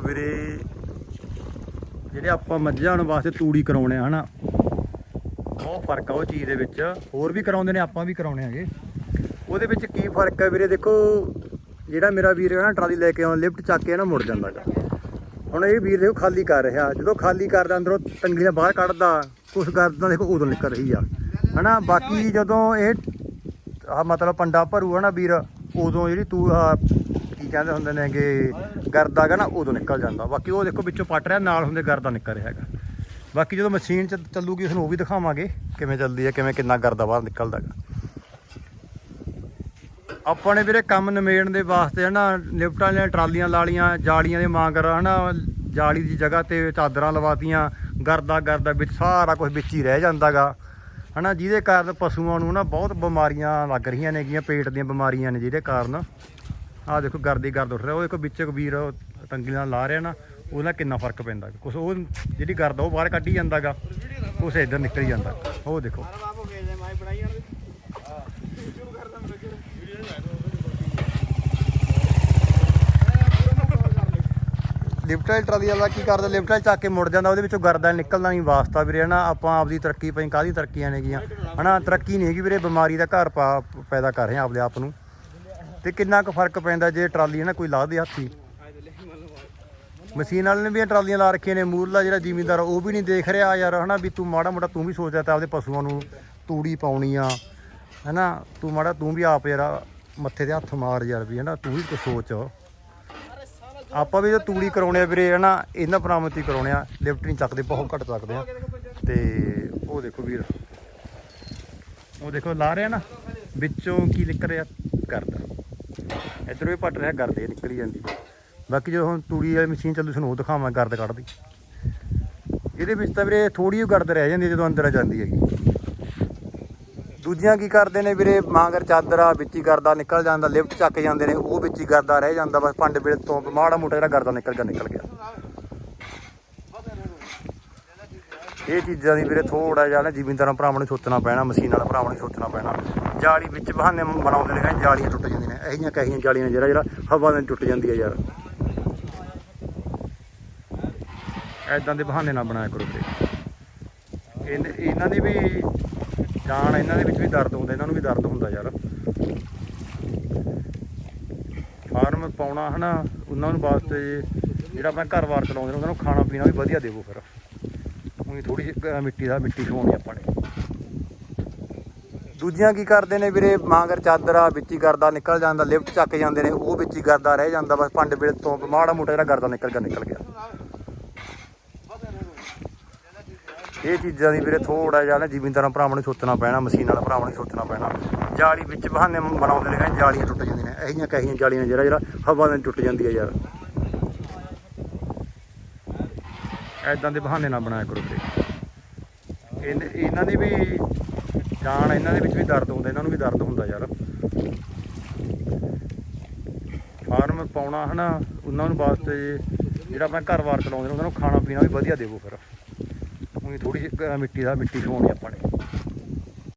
ਵੀਰੇ, ਜਿਹੜੇ ਆਪਾਂ ਮੱਝਾਂ ਨੂੰ ਵਾਸਤੇ ਤੂੜੀ ਕਰਾਉਣੇ ਆ, ਹਨਾ? ਬਹੁਤ ਫ਼ਰਕ ਆ ਉਹ ਚੀਜ਼ ਦੇ ਵਿੱਚ। ਹੋਰ ਵੀ ਕਰਾਉਂਦੇ ਨੇ, ਆਪਾਂ ਵੀ ਕਰਾਉਣੇ ਹੈਗੇ। ਉਹਦੇ ਵਿੱਚ ਕੀ ਫ਼ਰਕ ਹੈ ਵੀਰੇ, ਦੇਖੋ, ਜਿਹੜਾ ਮੇਰਾ ਵੀਰ ਹੈ ਨਾ, ਟਰਾਲੀ ਲੈ ਕੇ ਆਉਂ ਲਿਫਟ ਚੱਕ ਕੇ ਨਾ ਮੁੜ ਜਾਂਦਾ ਗਾ। ਹੁਣ ਇਹ ਵੀਰ ਦੇਖੋ, ਖਾਲੀ ਕਰ ਰਿਹਾ। ਜਦੋਂ ਖਾਲੀ ਕਰਦਾ, ਅੰਦਰੋਂ ਤੰਗੀਆਂ ਬਾਹਰ ਕੱਢਦਾ, ਕੁਛ ਕਰਦਾ, ਦੇਖੋ, ਉਦੋਂ ਨਿਕਲ ਰਹੀ ਆ। ਹਨਾ, ਬਾਕੀ ਜਦੋਂ ਇਹ ਆ ਮਤਲਬ ਪੰਡਾ ਭਰੂ ਆ ਨਾ ਵੀਰ, ਉਦੋਂ ਜਿਹੜੀ ਤੂੰ ਕੀ ਕਹਿੰਦੇ ਹੁੰਦੇ ਨੇਗੇ ਗਰਦਾ ਗਾ ਨਾ, ਉਦੋਂ ਨਿਕਲ ਜਾਂਦਾ। ਬਾਕੀ ਉਹ ਦੇਖੋ ਵਿੱਚੋਂ ਪੱਟ ਰਿਹਾ, ਨਾਲ ਹੁੰਦੇ ਗਰਦਾ ਨਿਕਲ ਰਿਹਾ ਹੈਗਾ। ਬਾਕੀ ਜਦੋਂ ਮਸ਼ੀਨ ਚ ਚੱਲੂਗੀ ਉਸ ਨੂੰ ਉਹ ਵੀ ਦਿਖਾਵਾਂਗੇ ਕਿਵੇਂ ਚੱਲਦੀ ਹੈ, ਕਿਵੇਂ ਕਿੰਨਾ ਗਰਦਾ ਬਾਹਰ ਨਿਕਲਦਾ ਗਾ ਆਪਾਂ ਨੇ ਵੀਰੇ ਕੰਮ ਨਿਮੇੜਨ ਦੇ ਵਾਸਤੇ ਹਨਾ, ਲਿਫਟਾਂ ਵਾਲੀਆਂ ਟਰਾਲੀਆਂ ਲਾਲੀਆਂ ਜਾਲੀਆਂ ਦੇ ਮਾਂਗਰ ਹਨਾ, ਜਾਲੀ ਦੀ ਜਗ੍ਹਾ ਤੇ ਚਾਦਰਾਂ ਲਵਾਤੀਆਂ, ਗਰਦਾ ਗਰਦਾ ਵਿੱਚ ਸਾਰਾ ਕੁਝ ਵਿੱਚ ਹੀ ਰਹਿ ਜਾਂਦਾਗਾ ਹਨਾ, ਜਿਹਦੇ ਕਾਰਨ ਪਸ਼ੂਆਂ ਨੂੰ ਨਾ ਬਹੁਤ ਬਿਮਾਰੀਆਂ ਲੱਗ ਰਹੀਆਂ ਨੇ ਗੀਆਂ ਪੇਟ ਦੀਆਂ ਬਿਮਾਰੀਆਂ ਨੇ ਜਿਹਦੇ ਕਾਰਨ। ਆਹ ਦੇਖੋ ਗਰਦੀ ਗਰਦ ਉੱਠ ਰਿਹਾ, ਉਹ ਦੇਖੋ ਵਿੱਚ ਇੱਕ ਵੀਰ ਟੰਗੀ ਨਾਲ ਲਾ ਰਿਹਾ ਨਾ, ਉਹਦੇ ਨਾਲ ਕਿੰਨਾ ਫ਼ਰਕ ਪੈਂਦਾ ਕੁਛ ਉਹ ਜਿਹੜੀ ਗਰਦ ਉਹ ਬਾਹਰ ਕੱਢੀ ਜਾਂਦਾਗਾ ਕੁਛ ਇੱਧਰ ਨਿਕਲ ਜਾਂਦਾ ਉਹ ਦੇਖੋ। ਲਿਫਟ ਵਾਲੀ ਟਰਾਲੀ ਵਾਲਾ ਕੀ ਕਰਦਾ? ਲਿਫਟ ਵਾਲੀ ਚੱਕ ਕੇ ਮੁੜ ਜਾਂਦਾ, ਉਹਦੇ ਵਿੱਚੋਂ ਗਰਦਾ ਨਿਕਲਦਾ ਨਹੀਂ, ਵਾਸਤਾ ਵੀਰੇ, ਹਨਾ, ਆਪਾਂ ਆਪਦੀ ਤਰੱਕੀ ਪਈ ਕਾਹਦੀ ਤਰੱਕੀਆਂ ਨੇਗੀਆਂ। ਹਨਾ, ਤਰੱਕੀ ਨਹੀਂ ਹੈਗੀ ਵੀਰੇ, ਬਿਮਾਰੀ ਦਾ ਘਰ ਪਾ ਪੈਦਾ ਕਰ ਰਹੇ ਆ ਆਪਦੇ ਆਪ ਨੂੰ। ਤੇ ਕਿੰਨਾ ਕੁ ਫ਼ਰਕ ਪੈਂਦਾ ਜੇ ਟਰਾਲੀ ਨਾ ਕੋਈ ਲਾ ਦੇ ਹੱਥੀ? ਮਸ਼ੀਨ ਵਾਲੇ ਨੇ ਵੀ ਇਹ ਟਰਾਲੀਆਂ ਲਾ ਰੱਖੀਆਂ ਨੇ, ਮੂਰਲਾ ਜਿਹੜਾ ਜ਼ਿਮੀਂਦਾਰ ਉਹ ਵੀ ਨਹੀਂ ਦੇਖ ਰਿਹਾ ਯਾਰ, ਹਨਾ ਵੀ ਤੂੰ ਮਾੜਾ ਮੋਟਾ ਤੂੰ ਵੀ ਸੋਚਦਾ ਤਾਂ ਆਪਦੇ ਪਸ਼ੂਆਂ ਨੂੰ ਤੂੜੀ ਪਾਉਣੀ ਆ, ਹਨਾ, ਤੂੰ ਮਾੜਾ, ਤੂੰ ਵੀ ਆਪ ਯਾਰ ਮੱਥੇ ਤੇ ਹੱਥ ਮਾਰ ਯਾਰ ਵੀ, ਹਨਾ, ਤੂੰ ਵੀ ਕੁਛ ਸੋਚ। ਆਪਾਂ ਵੀ ਜੋ ਤੂੜੀ ਕਰਾਉਣੇ ਆ ਵੀਰੇ, ਹਨਾ, ਇਹਨਾਂ ਬਰਾਮਦ ਹੀ ਕਰਾਉਣੇ ਆ, ਲਿਫਟ ਨਹੀਂ ਚੱਕਦੇ, ਬਹੁਤ ਘੱਟ ਚੱਕਦੇ ਆ। ਤੇ ਉਹ ਦੇਖੋ ਵੀਰ, ਉਹ ਦੇਖੋ, ਲਾ ਰਿਹਾ ਨਾ, ਵਿੱਚੋਂ ਕੀ ਨਿਕਲ ਰਿਹਾ ਕਰਦਾ। ਇਧਰੋਂ ਵੀ ਪੱਟ ਰਿਹਾ ਕਰਦੇ ਨਿਕਲੀ ਜਾਂਦੀ। ਬਾਕੀ ਜੋ ਹੁਣ ਤੂੜੀ ਵਾਲੀ ਮਸ਼ੀਨ ਚੱਲੂ ਤੁਹਾਨੂੰ ਉਹ ਦਿਖਾਵਾਂ ਗਰਦ ਕੱਢਦੀ। ਇਹਦੇ ਵਿੱਚ ਤਾਂ ਵੀਰੇ ਥੋੜੀ ਜਿਹੀ ਗਰਦ ਰਹਿ ਜਾਂਦੀ ਜਦੋਂ ਅੰਦਰ ਆ ਜਾਂਦੀ ਹੈਗੀ। ਦੂਜੀਆਂ ਕੀ ਕਰਦੇ ਨੇ ਵੀਰੇ? ਮਾਂਗਰ ਚਾਦਰਾ ਵਿੱਚ ਹੀ ਗਰਦਾ ਨਿਕਲ ਜਾਂਦਾ, ਲਿਫਟ ਚੱਕ ਜਾਂਦੇ ਨੇ, ਉਹ ਵਿੱਚ ਹੀ ਗਰਦਾ ਰਹਿ ਜਾਂਦਾ, ਬਸ ਪੰਡ ਵੇਲੇ ਤੋਂ ਮਾੜਾ ਮੋਟਾ ਜਿਹੜਾ ਗਰਦਾ ਨਿਕਲ ਗਿਆ ਨਿਕਲ ਗਿਆ। ਇਹ ਚੀਜ਼ਾਂ ਦੀ ਵੀਰੇ ਥੋੜਾ ਜਿਹਾ ਨਾ ਜ਼ਿਮੀਂਦਾਰਾਂ ਭਰਾਵਾਂ ਨੂੰ ਸੋਚਣਾ ਪੈਣਾ, ਮਸ਼ੀਨ ਵਾਲਾ ਭਰਾਵਾਂ ਨੂੰ ਸੋਚਣਾ ਪੈਣਾ। ਜਾਲੀ ਵਿੱਚ ਬਹਾਨੇ ਬਣਾਉਂਦੇ ਨੇ, ਕਹਿੰਦੇ ਜਾਲੀਆਂ ਟੁੱਟ ਜਾਂਦੀਆਂ ਨੇ। ਇਹੋ ਜਿਹੀਆਂ ਕਹੀਆਂ ਜਾਲੀਆਂ ਨੇ ਜਿਹੜਾ ਜਿਹੜਾ ਹਵਾ ਨਾਲ ਟੁੱਟ ਜਾਂਦੀ ਹੈ ਯਾਰ। ਐਦਾਂ ਦੇ ਬਹਾਨੇ ਨਾ ਬਣਾਇਆ ਕਰੋ ਵੀਰੇ। ਇਹਨਾਂ ਦੀ ਵੀ ਜਾਨ, ਇਹਨਾਂ ਦੇ ਵਿੱਚ ਵੀ ਦਰਦ ਹੁੰਦਾ, ਇਹਨਾਂ ਨੂੰ ਵੀ ਦਰਦ ਹੁੰਦਾ ਯਾਰ। ਫਾਰਮ ਪਾਉਣਾ ਹਨਾ, ਉਹਨਾਂ ਨੂੰ ਵਾਸਤੇ ਜਿਹੜਾ ਆਪਣਾ ਘਰ-ਬਾਰ ਚਲਾਉਂਦੇ ਨੇ, ਉਹਨਾਂ ਨੂੰ ਖਾਣਾ ਪੀਣਾ ਵੀ ਵਧੀਆ ਦੇਵੋ ਫਿਰ। ਉਹੀ ਥੋੜੀ ਜਿਹੀ ਮਿੱਟੀ ਦਾ ਮਿੱਟੀ ਖਵਾਉਣੀ ਆਪਾਂ ਨੇ। ਦੂਜੀਆਂ ਕੀ ਕਰਦੇ ਨੇ ਵੀਰੇ? ਮਾਂਗਰ ਚਾਦਰਾ ਵਿੱਚ ਹੀ ਨਿਕਲ ਜਾਂਦਾ, ਲਿਫਟ ਚੱਕ ਜਾਂਦੇ ਨੇ, ਉਹ ਵਿੱਚ ਹੀ ਗਰਦਾ ਰਹਿ ਜਾਂਦਾ, ਬਸ ਪੰਡ ਬਿਲ ਤੋਂ ਮਾੜਾ ਮੋਟਾ ਜਿਹੜਾ ਗਰਦਾ ਨਿਕਲ ਗਿਆ ਨਿਕਲ ਗਿਆ। ਇਹ ਚੀਜ਼ਾਂ ਦੀ ਵੀਰੇ ਥੋੜਾ ਜਿਹਾ ਨਾ ਜ਼ਿਮੀਂਦਾਰਾਂ ਭਰਾਵਾਂ ਨੂੰ ਸੋਚਣਾ ਪੈਣਾ, ਮਸ਼ੀਨ ਵਾਲਾ ਭਰਾਵਾਂ ਨੂੰ ਸੋਚਣਾ ਪੈਣਾ। ਜਾਲੀ ਵਿੱਚ ਬਹਾਨੇ ਬਣਾਉਂਦੇ ਨੇ ਕਹਿੰਦੇ ਜਾਲੀਆਂ ਟੁੱਟ ਜਾਂਦੀਆਂ ਨੇ, ਇਹੋ ਜਿਹੀਆਂ ਕਹੀਆਂ ਜਾਲੀਆਂ ਜਿਹੜਾ ਜਿਹੜਾ ਹਵਾ ਨਾਲ ਟੁੱਟ ਜਾਂਦੀ ਹੈ ਯਾਰ। ਐਦਾਂ ਦੇ ਬਹਾਨੇ ਨਾ ਬਣਾਇਆ ਕਰੋ ਵੀਰੇ। ਇਹਨਾਂ ਦੀ ਵੀ ਜਾਨ ਇਹਨਾਂ ਦੇ ਵਿੱਚ ਵੀ ਦਰਦ ਹੁੰਦਾ, ਇਹਨਾਂ ਨੂੰ ਵੀ ਦਰਦ ਹੁੰਦਾ ਯਾਰ। ਫਾਰਮ ਪਾਉਣਾ ਹਨਾ, ਉਹਨਾਂ ਨੂੰ ਵਾਸਤੇ ਜਿਹੜਾ ਆਪਣਾ ਘਰ-ਬਾਰ ਚਲਾਉਂਦੇ ਨੇ, ਉਹਨਾਂ ਨੂੰ ਖਾਣਾ ਪੀਣਾ ਵੀ ਵਧੀਆ ਦੇਵੋ ਫਿਰ। ਉਹੀ ਥੋੜੀ ਜਿਹੀ ਮਿੱਟੀ ਦਾ, ਮਿੱਟੀ ਖਵਾਉਣੀ ਆਪਾਂ ਨੇ।